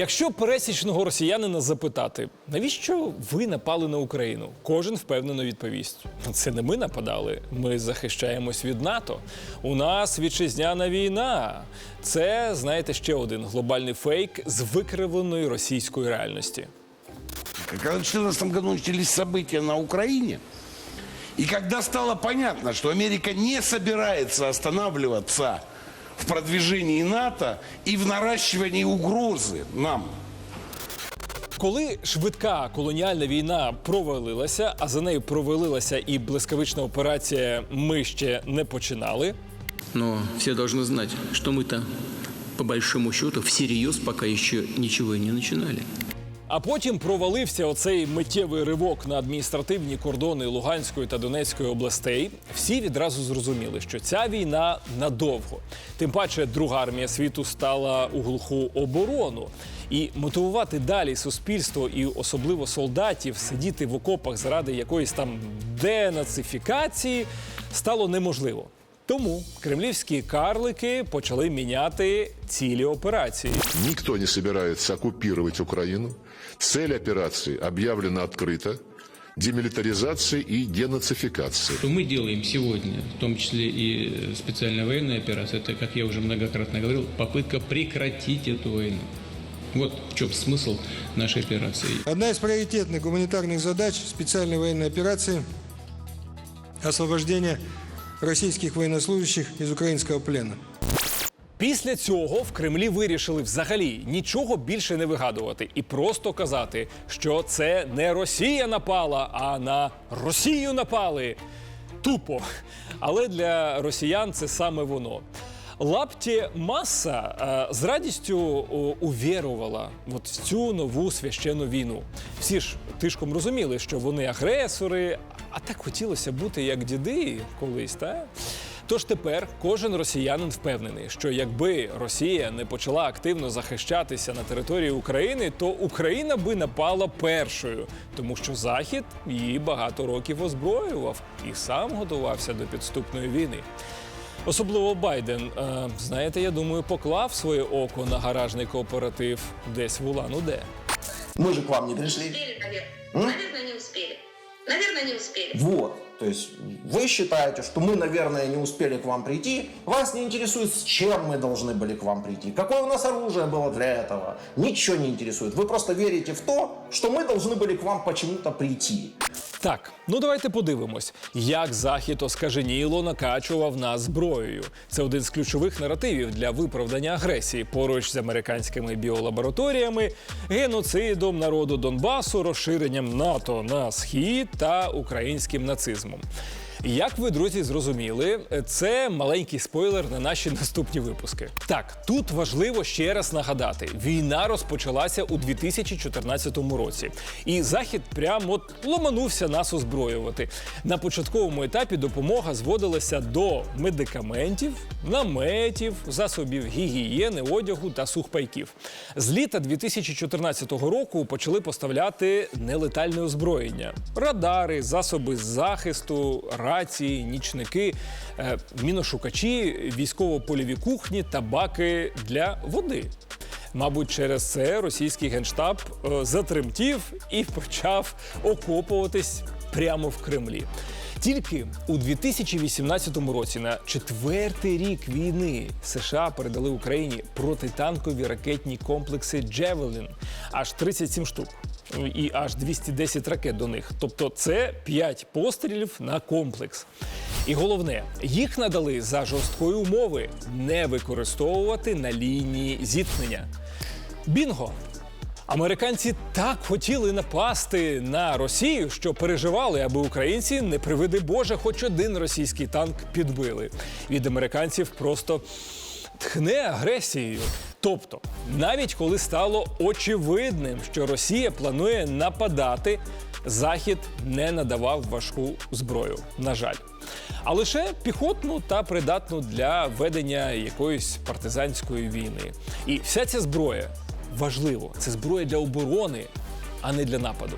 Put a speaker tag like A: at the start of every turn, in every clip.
A: Якщо пересічного росіянина запитати, навіщо ви напали на Україну? Кожен впевнено відповість: це не ми нападали. Ми захищаємось від НАТО. У нас вітчизняна війна. Це, знаєте, ще один глобальний фейк з викривленої російської реальності.
B: Когда в 2014 году начались события на Украине, и когда стало понятно, что Америка не собирается останавливаться в продвижении НАТО и в наращивании угрозы нам,
A: Коли швидка колоніальна війна провалилася, а за нею провалилася і блискавична операція Ми ще не починали.
C: Но все должны знать, что мы-то, по большому счету, всерьез пока еще ничего и не начинали.
A: А потім провалився оцей миттєвий ривок на адміністративні кордони Луганської та Донецької областей. Всі відразу зрозуміли, що ця війна надовго. Тим паче, друга армія світу стала у глуху оборону. І мотивувати далі суспільство і особливо солдатів сидіти в окопах заради якоїсь там денацифікації стало неможливо. Тому кремлівські карлики почали міняти цілі операції.
D: Никто не собирается оккупировать Украину. Цель операции объявлена открыто. Демилитаризация и денацификация.
C: Что мы делаем сегодня, в том числе и э, специальная военная операция, это, как я уже многократно говорил, попытка прекратить эту войну. Вот в чем смысл нашей операции.
E: Одна из приоритетных гуманитарных задач специальной военной операции – освобождение российских военнослужащих из украинского плена.
A: Після цього в Кремлі вирішили взагалі нічого більше не вигадувати і просто казати, що це не Росія напала, а на Росію напали. Тупо. Але для росіян це саме воно. Лапті маса е, з радістю увірувала от в цю нову священну війну. Всі ж тишком розуміли, що вони агресори, а так хотілося бути як діди колись, та? Тож тепер кожен росіянин впевнений, що якби Росія не почала активно захищатися на території України, то Україна би напала першою, тому що Захід її багато років озброював і сам готувався до підступної війни. Особливо Байден, е, знаєте, я думаю, поклав своє око на гаражний кооператив десь в Улан-Удэ.
F: Мы же к вам не
G: наверное. Наверное, не успели. Наверное, не успели.
F: Вот. То есть вы считаете, что мы, наверное, не успели к вам прийти. Вас не интересует, с чем мы должны были к вам прийти. Какое у нас оружие было для этого. Ничего не интересует. Вы просто верите в то, что мы должны были к вам почему-то прийти.
A: Так, ну давайте подивимось, як захід оскаженіло накачував нас зброєю. Це один з ключових наративів для виправдання агресії поруч з американськими біолабораторіями, геноцидом народу Донбасу, розширенням НАТО на схід та українським нацизмом. максимум. Як ви, друзі, зрозуміли, це маленький спойлер на наші наступні випуски. Так, тут важливо ще раз нагадати: війна розпочалася у 2014 році, і захід прямо от ломанувся нас озброювати. На початковому етапі допомога зводилася до медикаментів, наметів, засобів гігієни, одягу та сухпайків. З літа 2014 року почали поставляти нелетальне озброєння: радари, засоби захисту, рації, нічники, е, міношукачі, військово-польові кухні та баки для води. Мабуть, через це російський генштаб е, затремтів і почав окопуватись прямо в Кремлі. Тільки у 2018 році, на четвертий рік війни, США передали Україні протитанкові ракетні комплекси Джевелін, аж 37 штук. І аж 210 ракет до них. Тобто це 5 пострілів на комплекс. І головне, їх надали за жорсткої умови не використовувати на лінії зіткнення. Бінго! Американці так хотіли напасти на Росію, що переживали, аби українці не приведи Боже, хоч один російський танк підбили. Від американців просто тхне агресією. Тобто, навіть коли стало очевидним, що Росія планує нападати, Захід не надавав важку зброю. На жаль. А лише піхотну та придатну для ведення якоїсь партизанської війни. І вся ця зброя важливо, це зброя для оборони, а не для нападу.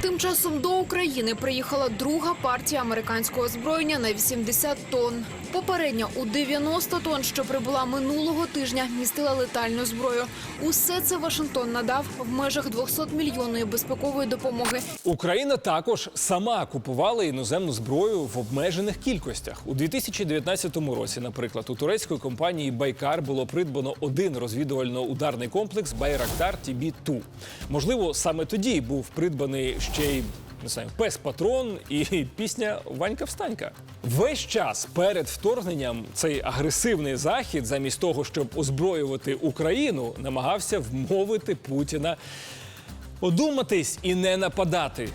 H: Тим часом до України приїхала друга партія американського озброєння на 80 тонн. Попередньо у 90 тонн, що прибула минулого тижня, містила летальну зброю. Усе це Вашингтон надав в межах 200 мільйонної безпекової допомоги.
A: Україна також сама купувала іноземну зброю в обмежених кількостях. У 2019 році, наприклад, у турецької компанії Байкар було придбано один розвідувально-ударний комплекс Байрактар TB-2. Можливо, саме тоді був придбаний ще й не знаю, пес патрон і пісня Ванька Встанька. Весь час перед вторгненням цей агресивний захід, замість того, щоб озброювати Україну, намагався вмовити Путіна одуматись і не нападати.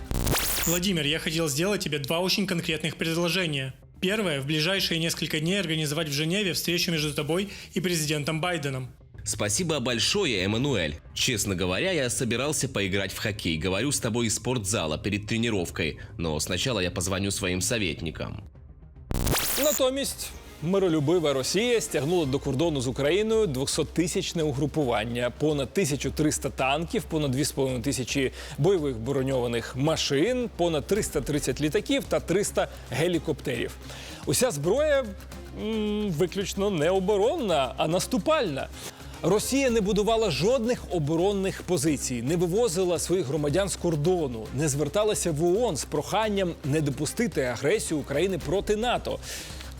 I: Владимир, я хотел сделать тебе два очень конкретных предложения. Первое, в ближайшие несколько дней организовать в Женеве встречу между тобой и президентом Байденом.
J: Спасибо большое, Эммануэль. Честно говоря, я собирался поиграть в хоккей. Говорю с тобой из спортзала перед тренировкой. Но сначала я позвоню своим советникам.
A: Натомість миролюбива Росія стягнула до кордону з Україною 200-тисячне угрупування, понад 1300 танків, понад 2,5 тисячі бойових броньованих машин, понад 330 літаків та 300 гелікоптерів. Уся зброя м, виключно не оборонна, а наступальна. Росія не будувала жодних оборонних позицій, не вивозила своїх громадян з кордону, не зверталася в ООН з проханням не допустити агресію України проти НАТО.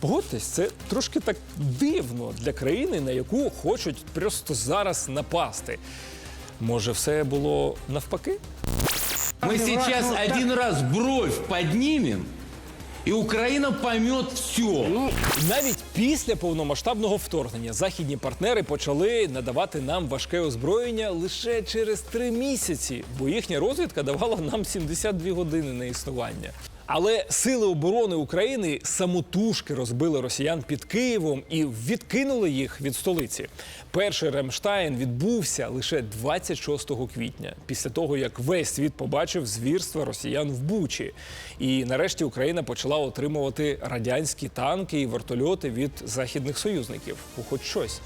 A: Погодьтесь, це трошки так дивно для країни, на яку хочуть просто зараз напасти. Може, все було навпаки?
K: Мы сейчас один раз бровь поднимем, и Україна пойме все.
A: Навіть після повномасштабного вторгнення західні партнери почали надавати нам важке озброєння лише через три місяці, бо їхня розвідка давала нам 72 години на існування. Але сили оборони України самотужки розбили росіян під Києвом і відкинули їх від столиці. Перший Ремштайн відбувся лише 26 квітня, після того як весь світ побачив звірства росіян в Бучі. І нарешті Україна почала отримувати радянські танки і вертольоти від західних союзників. Хоч щось.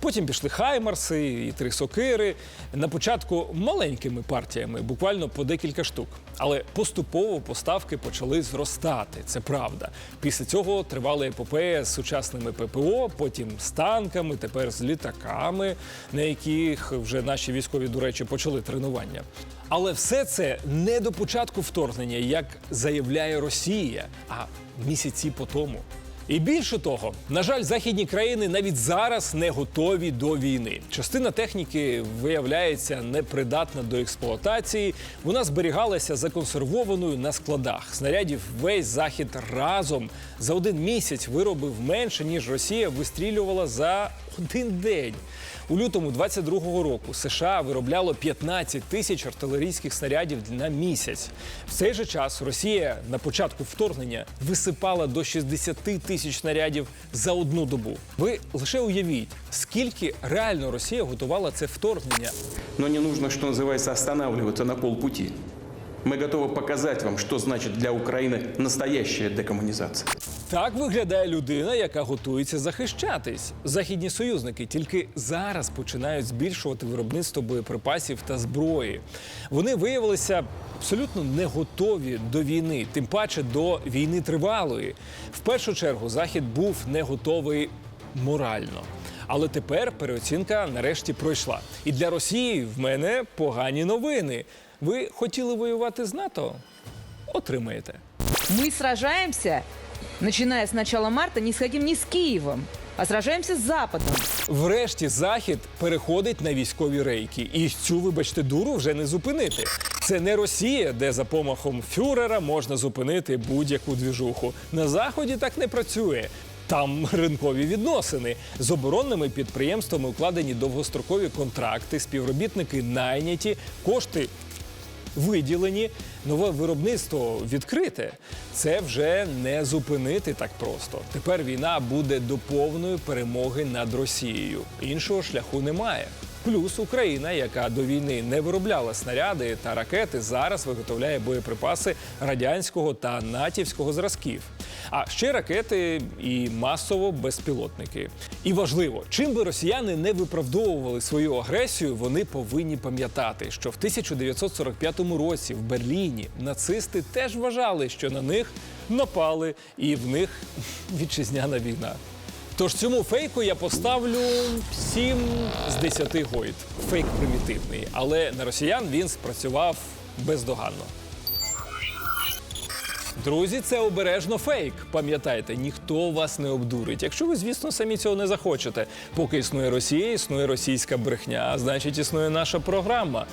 A: Потім пішли хаймарси і три сокири. На початку маленькими партіями, буквально по декілька штук. Але поступово поставки почали зростати. Це правда. Після цього тривала епопея з сучасними ППО, потім з танками, тепер з літаками, на яких вже наші військові, до речі, почали тренування. Але все це не до початку вторгнення, як заявляє Росія, а місяці по тому. І більше того, на жаль, західні країни навіть зараз не готові до війни. Частина техніки виявляється непридатна до експлуатації. Вона зберігалася законсервованою на складах. Снарядів весь захід разом за один місяць виробив менше ніж Росія вистрілювала за один день. У лютому 22-го року США виробляло 15 тисяч артилерійських снарядів на місяць. В цей же час Росія на початку вторгнення висипала до 60 тисяч снарядів за одну добу. Ви лише уявіть, скільки реально Росія готувала це вторгнення.
L: Но не нужно, что называется, останавливаться на полпути. Мы готовы показать вам, что значит для Украины настоящая декоммунизация.
A: Так виглядає людина, яка готується захищатись. Західні союзники тільки зараз починають збільшувати виробництво боєприпасів та зброї. Вони виявилися абсолютно не готові до війни, тим паче до війни тривалої. В першу чергу захід був не готовий морально. Але тепер переоцінка нарешті пройшла. І для Росії в мене погані новини. Ви хотіли воювати з НАТО? Отримаєте.
M: Мы сражаемся, начиная с начала марта, не с каким не с Киевом, а сражаемся с Западом.
A: Врешті захід переходить на військові рейки, і цю, вибачте, дуру вже не зупинити. Це не Росія, де за помахом фюрера можна зупинити будь-яку двіжуху. На заході так не працює. Там ринкові відносини з оборонними підприємствами укладені довгострокові контракти, співробітники найняті, кошти виділені, нове виробництво відкрите. Це вже не зупинити так просто. Тепер війна буде до повної перемоги над Росією. Іншого шляху немає. Плюс Україна, яка до війни не виробляла снаряди та ракети, зараз виготовляє боєприпаси радянського та натівського зразків. А ще ракети і масово безпілотники. І важливо, чим би росіяни не виправдовували свою агресію, вони повинні пам'ятати, що в 1945 році в Берліні нацисти теж вважали, що на них напали, і в них вітчизняна війна. Тож цьому фейку я поставлю 7 з 10 гойд. Фейк примітивний, але на росіян він спрацював бездоганно. Друзі, це обережно фейк. Пам'ятайте, ніхто вас не обдурить. Якщо ви, звісно, самі цього не захочете. Поки існує Росія, існує російська брехня, а значить, існує наша програма.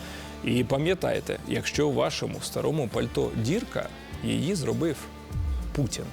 A: І пам'ятайте, якщо у вашому старому пальто дірка, її зробив Путін.